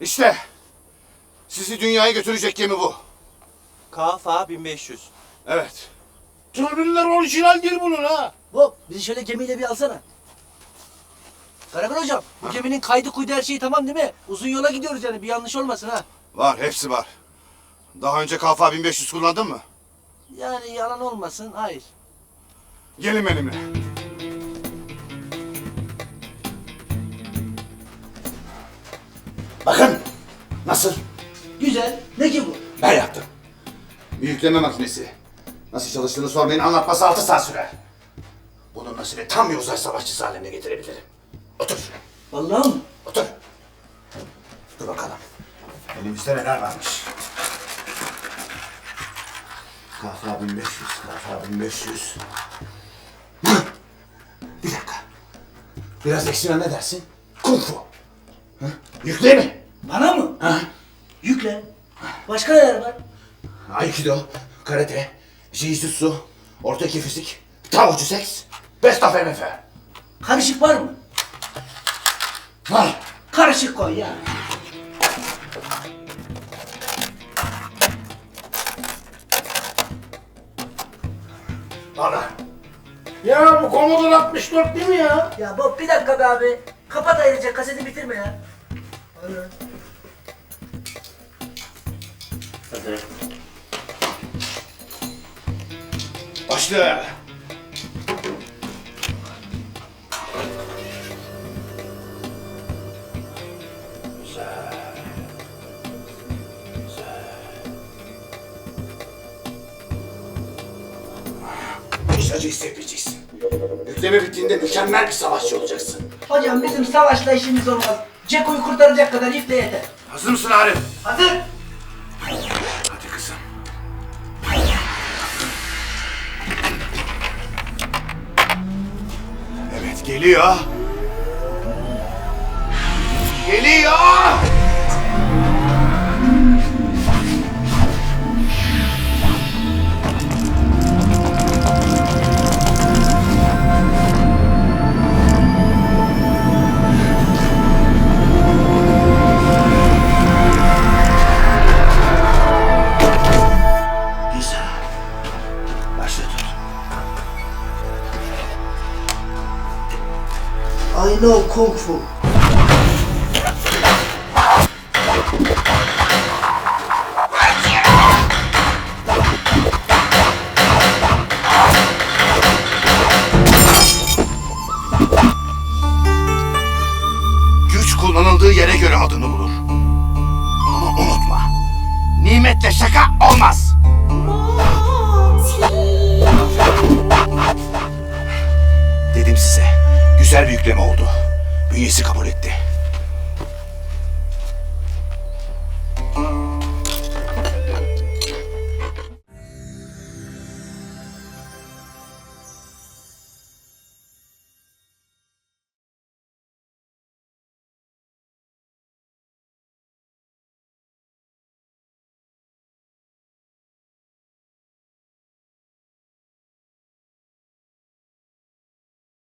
İşte sizi dünyaya götürecek gemi bu. KFA 1500. Evet. Türbinler orijinal değil bunun ha. Bob bizi şöyle gemiyle bir alsana. Karakol hocam bu geminin kaydı kuydu her şeyi tamam değil mi? Uzun yola gidiyoruz yani bir yanlış olmasın ha. Var hepsi var. Daha önce KFA 1500 kullandın mı? Yani yalan olmasın hayır. Gelin benimle. Bakın. Nasıl? Güzel. Ne ki bu? Ben yaptım. Bir yükleme makinesi. Nasıl çalıştığını sormayın anlatması altı saat sürer. Bununla seni tam bir uzay savaşçısı haline getirebilirim. Otur. Vallahi mı? Otur. Dur bakalım. Elimizde neler varmış. KFA 1500, KFA 1500. Hı? Bir dakika. Biraz ekstra ne dersin? Kung fu. Hı? Mi? Bana mı? Ha? Yükle. Başka neler var? Aikido, karate, jiu-jitsu, orta iki fizik, tavucu seks, best of MF. Karışık var mı? Var. Karışık koy ya. Bana. Ya bu Commodore 64 değil mi ya? Ya Bob bir dakika be abi. Kapat ayrıca kaseti bitirme ya. Hadi. Başla. Hiç acı hissetmeyeceksin. Yükleme bittiğinde mükemmel bir savaşçı olacaksın. Hocam bizim savaşla işimiz olmaz. Ceko'yu kurtaracak kadar ifle yeter. Hazır mısın Arif? Hazır. Evet geliyor. Geliyor. I know Kung Fu. Güç kullanıldığı yere göre adını bulur. Ama unutma. Nimetle şaka olmaz. Yükleme oldu. Bünyesi kabul etti.